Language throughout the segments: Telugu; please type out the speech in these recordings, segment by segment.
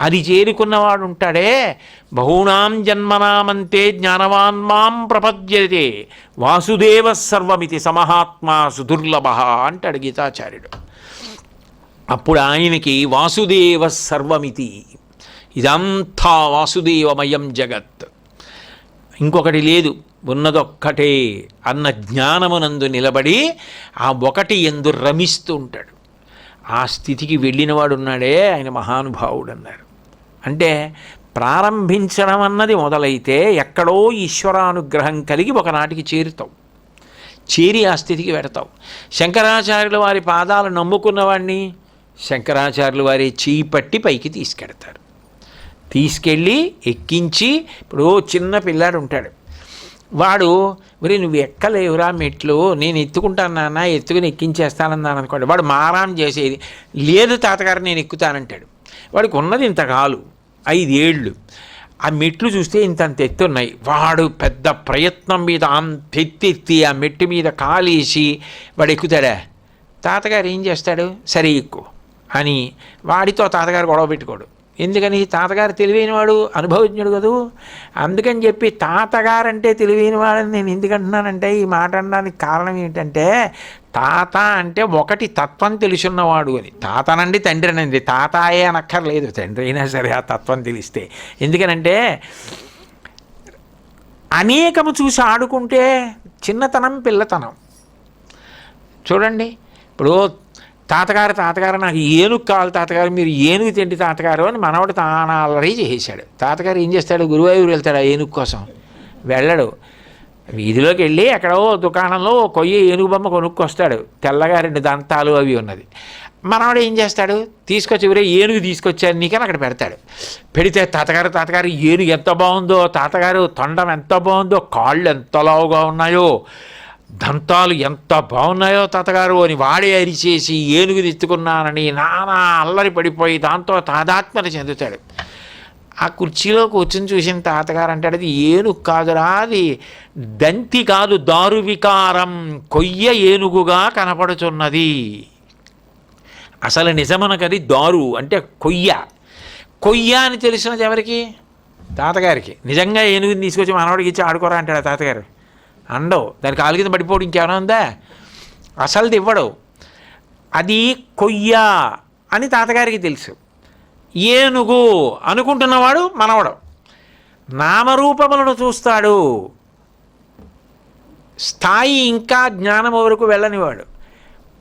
అది చేరుకున్నవాడు ఉంటాడే బహుణాం జన్మనామంతే జ్ఞానవాన్ మాం ప్రపద్యతే వాసుదేవ సర్వమితి సమహాత్మా సుదుర్లభ అంటాడు గీతాచార్యుడు. అప్పుడు ఆయనకి వాసుదేవ సర్వమితి ఇదంతా వాసుదేవమయం జగత్. ఇంకొకటి లేదు ఉన్నదొక్కటే అన్న జ్ఞానమునందు నిలబడి ఆ ఒకటి ఎందు రమిస్తూ ఉంటాడు. ఆ స్థితికి వెళ్ళినవాడు ఉన్నాడే ఆయన మహానుభావుడు అన్నారు అంటే ప్రారంభించడం అన్నది మొదలైతే ఎక్కడో ఈశ్వరానుగ్రహం కలిగి ఒకనాటికి చేరుతావు. చేరి ఆ స్థితికి పెడతావు శంకరాచార్యుల వారి పాదాలు నమ్ముకున్నవాడిని శంకరాచార్యులు వారి చేయి పట్టి పైకి తీసుకెడతారు. తీసుకెళ్ళి ఎక్కించి ఇప్పుడు చిన్న పిల్లాడు ఉంటాడు వాడు మరి నువ్వు ఎక్కలేవురా మెట్లు నేను ఎత్తుకుంటాను నాన్న ఎత్తుకుని ఎక్కించేస్తానన్నాను అనుకోండి. వాడు మారాం చేసేది లేదు తాతగారు నేను ఎక్కుతానంటాడు. వాడికి ఉన్నది ఇంత కాలు ఐదేళ్ళు. ఆ మెట్లు చూస్తే ఇంతంత ఎత్తు ఉన్నాయి వాడు పెద్ద ప్రయత్నం మీద అంత ఆ మెట్టు మీద కాలేసి వాడు ఎక్కుతాడా? తాతగారు ఏం చేస్తాడు? సరే ఎక్కువ అని వాడితో తాతగారు గొడవ పెట్టుకోడు. ఎందుకని తాతగారు తెలివైనవాడు అనుభవజ్ఞుడు కదూ? అందుకని చెప్పి తాతగారంటే తెలివైనవాడని నేను ఎందుకంటున్నానంటే ఈ మాట అనడానికి కారణం ఏంటంటే తాత అంటే ఒకటి తత్వం తెలుసున్నవాడు అని. తాతనండి తండ్రి అనండి తాతాయే అనక్కర్లేదు. తండ్రి అయినా సరే ఆ తత్వం తెలిస్తే. ఎందుకనంటే అనేకము చూసి ఆడుకుంటే చిన్నతనం పిల్లతనం. చూడండి. ఇప్పుడు తాతగారు తాతగారు నాకు ఏనుగు కావాలి తాతగారు మీరు ఏనుగు తిండి తాతగారు అని మనవాడు తాన అల్లరి చేసేసాడు తాతగారు ఏం చేస్తాడు? గురువాయూరు వెళ్తాడు ఆ ఏనుగు కోసం. వెళ్ళడు. వీధిలోకి వెళ్ళి ఎక్కడో దుకాణంలో కొయ్య ఏనుగు బొమ్మ కొనుక్కొస్తాడు. తెల్లగా రెండు దంతాలు అవి ఉన్నది. మనవాడు ఏం చేస్తాడు? తీసుకొచ్చి ఎవరే ఏనుగు తీసుకొచ్చారు నీకని అక్కడ పెడతాడు. పెడితే తాతగారు తాతగారు ఏనుగు ఎంత బాగుందో తాతగారు తొండం ఎంత బాగుందో కాళ్ళు ఎంత లావుగా ఉన్నాయో దంతాలు ఎంత బాగున్నాయో తాతగారు అని వాడే అరిచేసి ఏనుగు తెచ్చుకున్నానని నానా అల్లరి పడిపోయి దాంతో తాదాత్మ్యత చెందుతాడు. ఆ కుర్చీలో కూర్చుని చూసిన తాతగారు అంటాడు అది ఏనుగు కాదురా అది దంతి కాదు దారు వికారం కొయ్య ఏనుగుగా కనపడుచున్నది. అసలు నిజమనకది దారు అంటే కొయ్య. కొయ్య అని తెలిసినది ఎవరికి? తాతగారికి. నిజంగా ఏనుగుని తీసుకొచ్చి మనవాడికి ఇచ్చి ఆడుకోరా అంటాడు తాతగారు. అండవు. దాని కాలు కింద పడిపోవడం ఇంకేమైనా ఉందా? అసలుది ఇవ్వడు. అది కొయ్య అని తాతగారికి తెలుసు. ఏనుగు అనుకుంటున్నవాడు మనవడు. నామరూపములను చూస్తాడు. స్థాయి ఇంకా జ్ఞానం వరకు వెళ్ళనివాడు.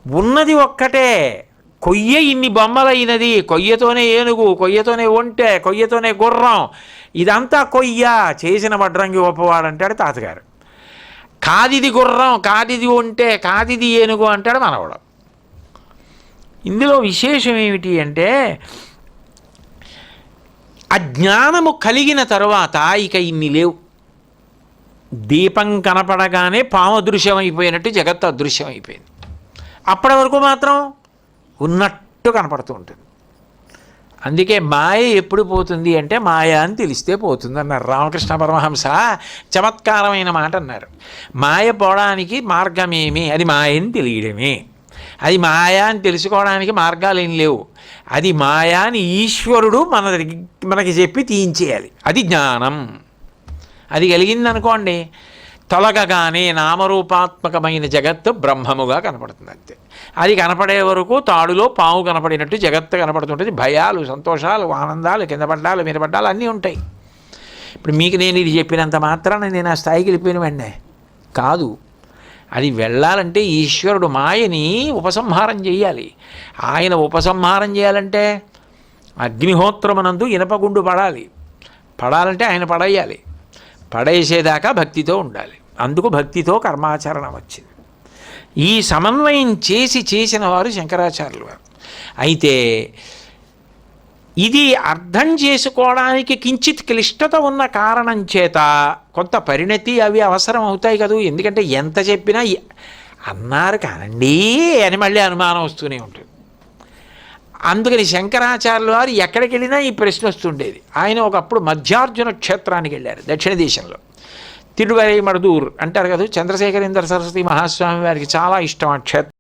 ఉన్నది ఒక్కటే. కొయ్య ఇన్ని బొమ్మలైనది. కొయ్యతోనే ఏనుగు కొయ్యతోనే ఒంటె కొయ్యతోనే గుర్రం. ఇదంతా కొయ్య. చేసిన వడ్రంగి గొప్పవాడు అంటాడు తాతగారు. కాదిది గుర్రం కాదిది ఉంటే కాదిది ఏనుగు అంటాడు మనవడు. ఇందులో విశేషం ఏమిటి అంటే అజ్ఞానము కలిగిన తరువాత ఇక ఇన్ని లేవు. దీపం కనపడగానే పాము అదృశ్యమైపోయినట్టు జగత్తు అదృశ్యమైపోయింది. అప్పటి వరకు మాత్రం ఉన్నట్టు కనపడుతూ ఉంటుంది. అందుకే మాయ ఎప్పుడు పోతుంది అంటే మాయ అని తెలిస్తే పోతుంది అన్నారు రామకృష్ణ పరమహంస చమత్కారమైన మాట అన్నారు. మాయ పోవడానికి మార్గమేమి? అది మాయని తెలియడమే. అది మాయా అని తెలుసుకోవడానికి మార్గాలు ఏం లేవు. అది మాయా అని ఈశ్వరుడు మన మనకి చెప్పి తీయించేయాలి. అది జ్ఞానం. అది కలిగిందనుకోండి తొలగగానే నామరూపాత్మకమైన జగత్తు బ్రహ్మముగా కనపడుతుంది అంతే అది కనపడే వరకు తాడులో పాము కనపడినట్టు జగత్తు కనపడుతుంటుంది. భయాలు సంతోషాలు ఆనందాలు కింద పడ్డాలు మీద పడ్డాలు అన్నీ ఉంటాయి. ఇప్పుడు మీకు నేను ఇది చెప్పినంత మాత్రాన నేను ఆ స్థాయికి వెళ్ళిపోయిన వెంటనే. కాదు అది వెళ్ళాలంటే ఈశ్వరుడు మాయని ఉపసంహారం చేయాలి. ఆయన ఉపసంహారం చేయాలంటే అగ్నిహోత్రమనందు ఇనపగుండు పడాలి. పడాలంటే ఆయన పడేయాలి. పడేసేదాకా భక్తితో ఉండాలి. అందుకు భక్తితో కర్మాచరణ వచ్చింది. ఈ సమన్వయం చేసి చేసిన వారు శంకరాచార్యులు వారు. అయితే ఇది అర్థం చేసుకోవడానికి కించిత్ క్లిష్టత ఉన్న కారణం చేత కొంత పరిణతి అవి అవసరం అవుతాయి కదూ. ఎందుకంటే ఎంత చెప్పినా అన్నారు కానండి అని మళ్ళీ అనుమానం వస్తూనే ఉంటుంది. అందుకని శంకరాచార్యుల వారు ఎక్కడికి వెళ్ళినా ఈ ప్రశ్న వస్తుండేది ఆయన ఒకప్పుడు మధ్యార్జున క్షేత్రానికి వెళ్ళారు దక్షిణ దేశంలో. తిరువరై మడదూర్ అంటారు కదా చంద్రశేఖరేంద్ర సరస్వతి మహాస్వామి వారికి చాలా ఇష్టం ఆ క్షేత్రం.